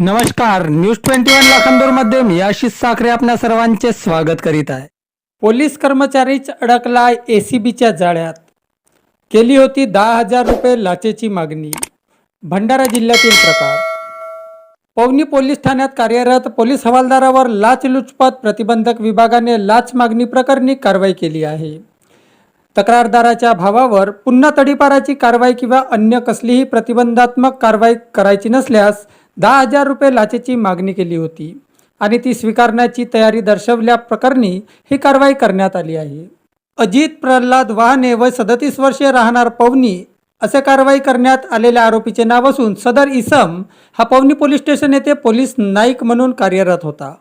नमस्कार news twenty one लाखांदूरमध्ये मी आशिष साखरे आपल्या सर्वांचे स्वागत करीत आहे. पोलीस कर्मचारीच अडकला एसीबीच्या जाळ्यात. केली होती दहा हजार रुपये लाचेची मागणी. भंडारा जिल्ह्यातील प्रकार. पवनी पोलीस ठाण्यात कार्यरत पोलीस हवालदारावर लाचलुचपत प्रतिबंधक विभागाने लाच मागणी प्रकरणी कारवाई केली आहे. तक्रारदाराच्या भावावर पुन्हा तडीपाराची कारवाई किंवा अन्य कसलीही प्रतिबंधात्मक कारवाई करायची नसल्यास दहा हजार रुपये लाचेची मागणी केली होती आणि ती स्वीकारण्याची तयारी दर्शवल्या प्रकरणी ही कारवाई करण्यात आली आहे. अजित प्रल्हाद वाहने व सदतीस वर्षे राहणार पवनी असे कारवाई करण्यात आलेल्या आरोपीचे नाव असून सदर इसम हा पवनी पोलीस स्टेशन येथे पोलीस नाईक म्हणून कार्यरत होता.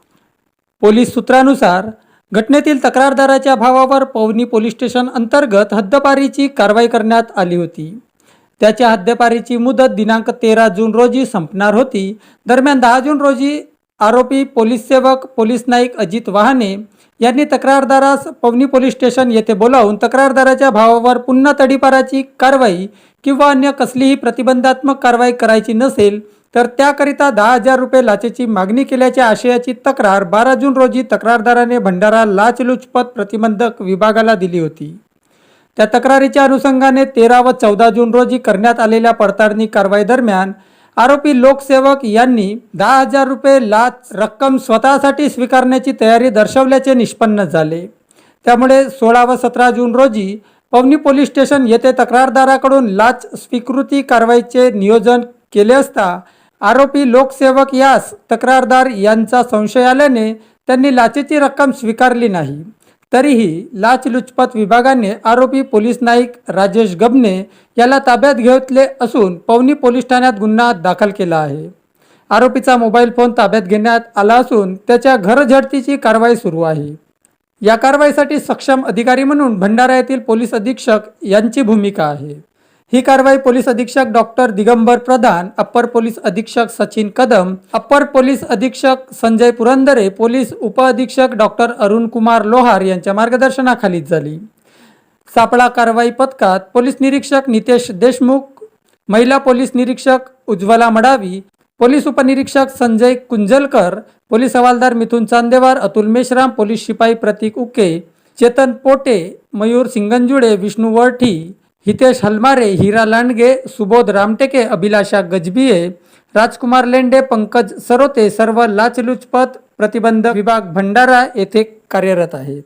पोलीस सूत्रानुसार घटनेतील तक्रारदाराच्या भावावर पवनी पोलीस स्टेशन अंतर्गत हद्दपारीची कारवाई करण्यात आली होती. त्याच्या हद्दपारीची मुदत दिनांक तेरा जून रोजी संपणार होती. दरम्यान दहा जून रोजी आरोपी पोलीस सेवक पोलीस नाईक अजित वाहने यांनी तक्रारदारास पवनी पोलीस स्टेशन येथे बोलावून तक्रारदाराच्या भावावर पुन्हा तडीपाराची कारवाई किंवा अन्य कसलीही प्रतिबंधात्मक कारवाई करायची नसेल तर त्याकरिता दहा हजार रुपये लाचेची मागणी केल्याच्या आशयाची तक्रार बारा जून रोजी तक्रारदाराने भंडारा लाचलुचपत प्रतिबंधक विभागाला दिली होती. त्या तक्रारीच्या अनुषंगाने तेरा व चौदा जून रोजी करण्यात आलेल्या पडताळणी कारवाई दरम्यान आरोपी लोकसेवक यांनी दहा हजार रुपये लाच रक्कम स्वतःसाठी स्वीकारण्याची तयारी दर्शवल्याचे निष्पन्न झाले. त्यामुळे सोळा व सतरा जून रोजी पवनी पोलीस स्टेशन येथे तक्रारदाराकडून लाच स्वीकृती कारवाईचे नियोजन केले असता आरोपी लोकसेवक यास तक्रारदार यांचा संशय आल्याने त्यांनी लाचेची रक्कम स्वीकारली नाही. तरीही लाचलुचपत विभागाने आरोपी पोलीस नाईक राजेश गबने याला ताब्यात घेतले असून पवनी पोलीस ठाण्यात गुन्हा दाखल केला आहे. आरोपीचा मोबाईल फोन ताब्यात घेण्यात आला असून त्याच्या घरझडतीची कारवाई सुरू आहे. या कारवाईसाठी सक्षम अधिकारी म्हणून भंडारा येथील पोलीस अधीक्षक यांची भूमिका आहे. ही कारवाई पोलीस अधीक्षक doctor Digambar Pradhan upper police अधीक्षक सचिन कदम अप्पर पोलीस अधीक्षक संजय पुरंदरे पोलीस उपअधीक्षक डॉक्टर अरुण कुमार लोहार यांच्या मार्गदर्शनाखाली झाली. सापळा कारवाई पथकात पोलीस निरीक्षक नितेश देशमुख महिला पोलीस निरीक्षक उज्ज्वला मडावी पोलीस उपनिरीक्षक संजय कुंजलकर पोलीस हवालदार मिथुन चांदेवार अतुल मेश्राम पोलीस शिपाई प्रतीक उके चेतन पोटे मयूर सिंगनजुडे विष्णू वरठी हितेश हलमारे हिरा लांडगे सुबोध रामटेके अभिलाषा गजबिये राजकुमार लेंडे पंकज सरोते सर्व लाचलुचपत प्रतिबंध विभाग भंडारा येथे कार्यरत आहेत.